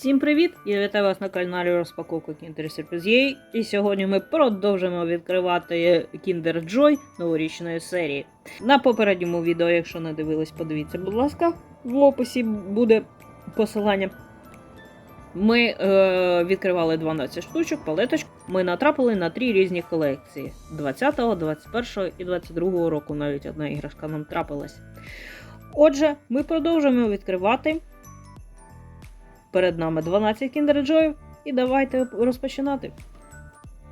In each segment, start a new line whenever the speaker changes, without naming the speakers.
Всім привіт! Я вітаю вас на каналі Розпаковка Kinder Surprise І сьогодні ми продовжимо відкривати Kinder Joy новорічної серії. На попередньому відео, якщо не дивились, подивіться, будь ласка, в описі буде посилання. Ми е, відкривали 12 штучок, палеточок. Ми натрапили на три різні колекції: 20-го, 21-го і 22-го року навіть одна іграшка нам трапилась. Отже, ми продовжуємо відкривати. Перед нами 12 Kinder Joy, і давайте розпочинати.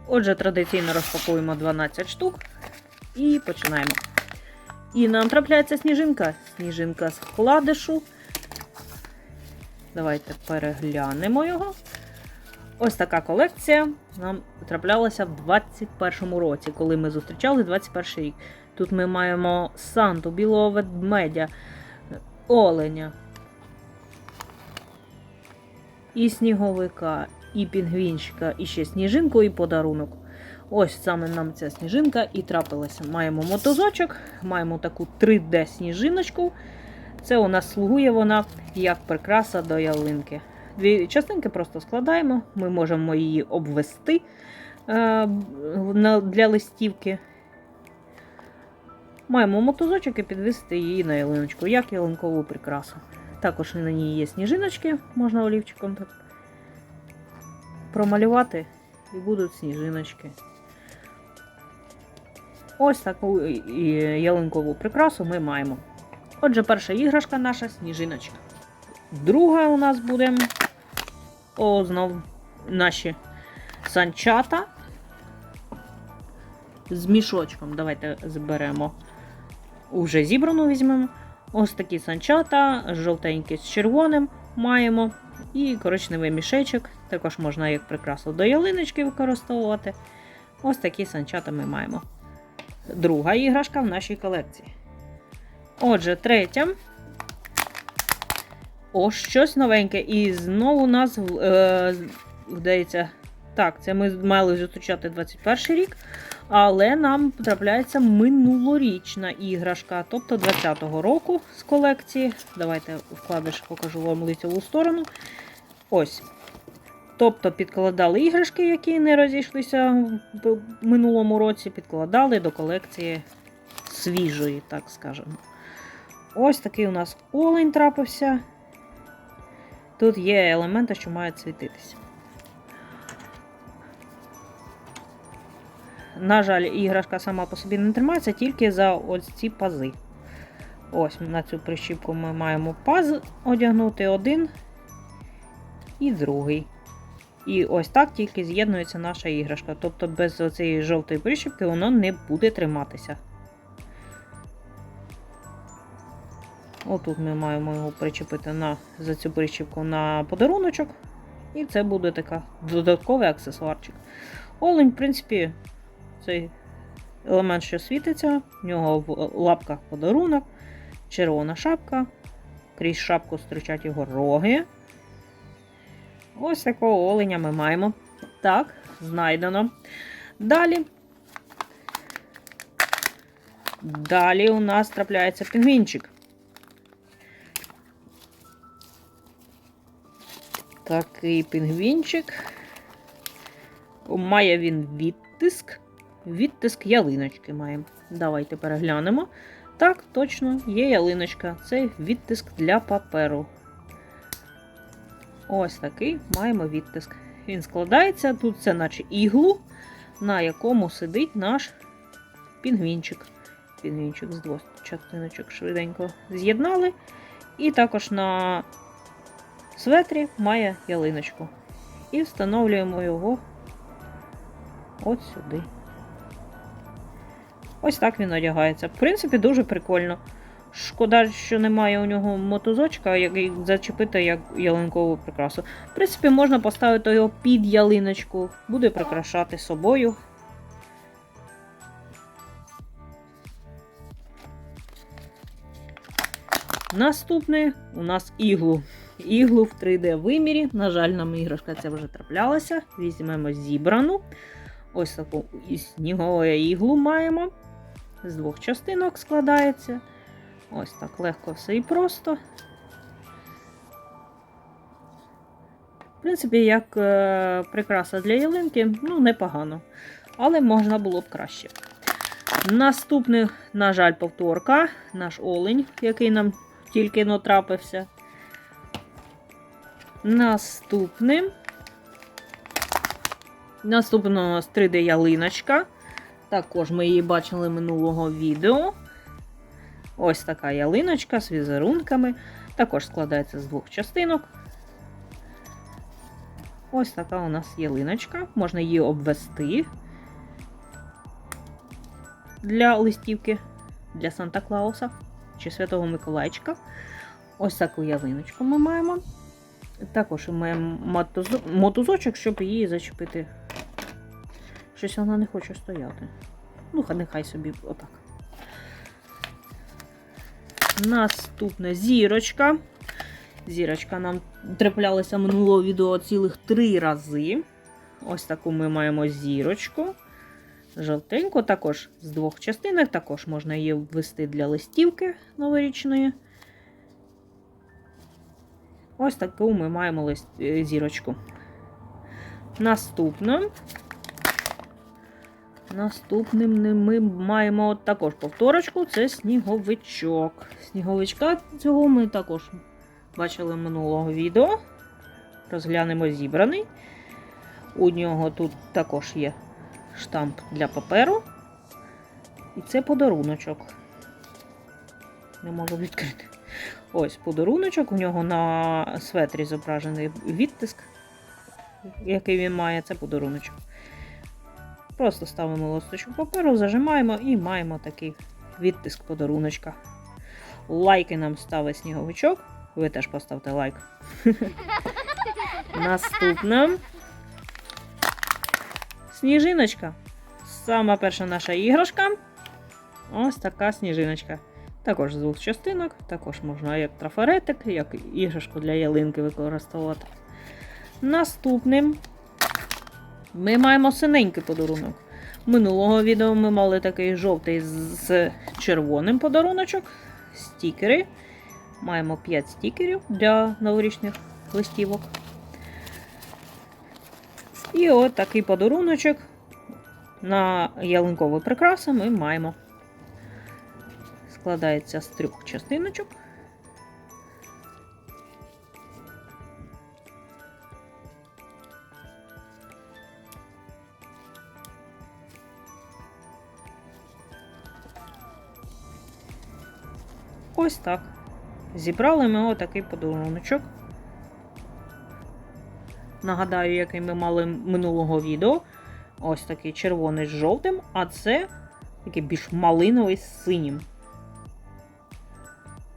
Отже, традиційно розпакуємо 12 штук і починаємо. І нам трапляється сніжинка. Сніжинка з вкладишу. Давайте переглянемо його. Ось така колекція нам траплялася в 21-му році, коли ми зустрічали 21 рік. Тут ми маємо Санту, білого ведмедя, оленя, і сніговика, і пінгвінчика, і ще сніжинку, і подарунок. Ось саме нам ця сніжинка і трапилася. Маємо мотозочок, маємо таку 3D-сніжиночку. Це у нас слугує вона як прикраса до ялинки. Дві частинки просто складаємо, ми можемо її обвести е, для листівки. Маємо мотозочок і підвести її на ялиночку, як ялинкову прикрасу. Також на ній є сніжиночки, можна олівчиком так промалювати і будуть сніжиночки. Ось таку ялинкову прикрасу ми маємо. Отже, перша іграшка наша сніжиночка. Друга у нас буде о, знов наші санчата з мішочком. Давайте зберемо. Уже зібрану візьмемо. Ось такі санчата, жовтенькі з червоним маємо. І коричневий мішечок. Також можна як прикрасу до ялиночки використовувати. Ось такі санчата ми маємо. Друга іграшка в нашій колекції. Отже, третя. Ось щось новеньке. І знову у нас е, вдається. Так, це ми мали зустрічати 21 рік. Але нам потрапляється минулорічна іграшка, тобто 20-го року з колекції. Давайте вкладиш, покажу вам лицеву сторону. Ось. Тобто підкладали іграшки, які не розійшлися в минулому році, підкладали до колекції свіжої, так скажемо. Ось такий у нас олень трапився. Тут є елементи, що мають світитися. На жаль, іграшка сама по собі не тримається, тільки за ось ці пази. Ось на цю прищіпку ми маємо паз одягнути один і другий. І ось так тільки з'єднується наша іграшка. Тобто без цієї жовтої прищіпки воно не буде триматися. Отут ми маємо його причепити на, за цю прищіпку на подаруночок. І це буде така додатковий аксесуарчик. Олень, в принципі, цей елемент, що світиться, в нього в лапках подарунок, червона шапка, крізь шапку стричать його роги. Ось такого оленя ми маємо. Так, знайдено. Далі. Далі у нас трапляється пінгвінчик. Такий пінгвінчик. Має він відтиск. Відтиск ялиночки маємо. Давайте переглянемо. Так, точно, є ялиночка. Це відтиск для паперу. Ось такий маємо відтиск. Він складається, тут це наче іглу, на якому сидить наш пінгвінчик. Пінгвінчик з двох частиночок швиденько з'єднали. І також на светрі має ялиночку. І встановлюємо його от сюди. Ось так він одягається. В принципі, дуже прикольно. Шкода, що немає у нього мотузочка, який зачепити як ялинкову прикрасу. В принципі, можна поставити його під ялиночку, буде прикрашати собою. Наступне у нас іглу. Іглу в 3D-вимірі. На жаль, нам іграшка ця вже траплялася. Візьмемо зібрану. Ось таку снігову іглу маємо. З двох частинок складається. Ось так легко все і просто. В принципі, як е, прикраса для ялинки, ну, непогано. Але можна було б краще. Наступний, на жаль, повторка, наш олень, який нам тільки но трапився. Наступним. Наступна у нас 3D-ялиночка. Також ми її бачили минулого відео. Ось така ялиночка з візерунками. Також складається з двох частинок. Ось така у нас ялиночка. Можна її обвести для листівки для Санта Клауса чи Святого Миколайчика. Ось таку ялиночку ми маємо. Також ми маємо мотузочок, щоб її зачепити. Щось вона не хоче стояти. Ну, хай нехай собі отак. Наступна зірочка. Зірочка нам траплялася минулого відео цілих три рази. Ось таку ми маємо зірочку. Жовтеньку, також з двох частинок, також можна її ввести для листівки новорічної. Ось таку ми маємо е, зірочку. Наступно. Наступним ми маємо також повторочку це сніговичок. Сніговичка цього ми також бачили минулого відео. Розглянемо зібраний. У нього тут також є штамп для паперу. І це подаруночок. Не можу відкрити. Ось подаруночок. У нього на светрі зображений відтиск, який він має, це подаруночок. Просто ставимо листочок паперу, зажимаємо і маємо такий відтиск подаруночка. Лайки нам ставить сніговичок. Ви теж поставте лайк. Наступна. Сніжиночка. Сама перша наша іграшка. Ось така сніжиночка. Також з двох частинок, також можна як трафаретик, як іграшку для ялинки використовувати. Наступним ми маємо синенький подарунок. Минулого відео ми мали такий жовтий з червоним подаруночок. Стікери. Маємо 5 стікерів для новорічних листівок. І от такий подаруночок на ялинкові прикраси ми маємо. Складається з трьох частиночок. Ось так. Зібрали ми отакий подаруночок. Нагадаю, який ми мали минулого відео. Ось такий червоний з жовтим, а це такий більш малиновий з синім.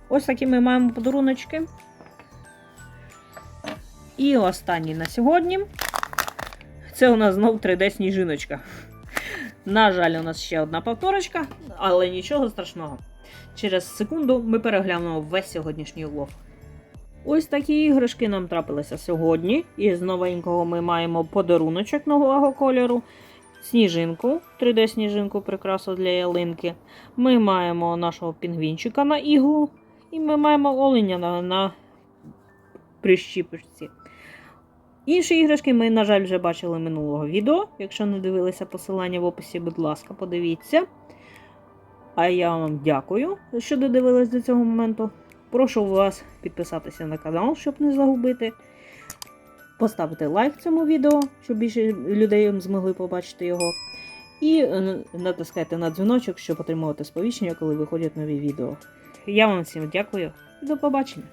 Ось такі ми маємо подаруночки. І останній на сьогодні. Це у нас знов 3D-сніжиночка. На жаль, у нас ще одна повторочка, але нічого страшного. Через секунду ми переглянемо весь сьогоднішній улов. Ось такі іграшки нам трапилися сьогодні. Із новенького ми маємо подаруночок нового кольору, сніжинку, 3D-сніжинку, прикрасу для ялинки. Ми маємо нашого пінгвінчика на іглу, і ми маємо оленя на, на прищіпочці. Інші іграшки ми, на жаль, вже бачили минулого відео. Якщо не дивилися посилання в описі, будь ласка, подивіться. А я вам дякую, що додивились до цього моменту. Прошу вас підписатися на канал, щоб не загубити. Поставити лайк цьому відео, щоб більше людей змогли побачити його. І е, натискайте на дзвіночок, щоб отримувати сповіщення, коли виходять нові відео. Я вам всім дякую і до побачення!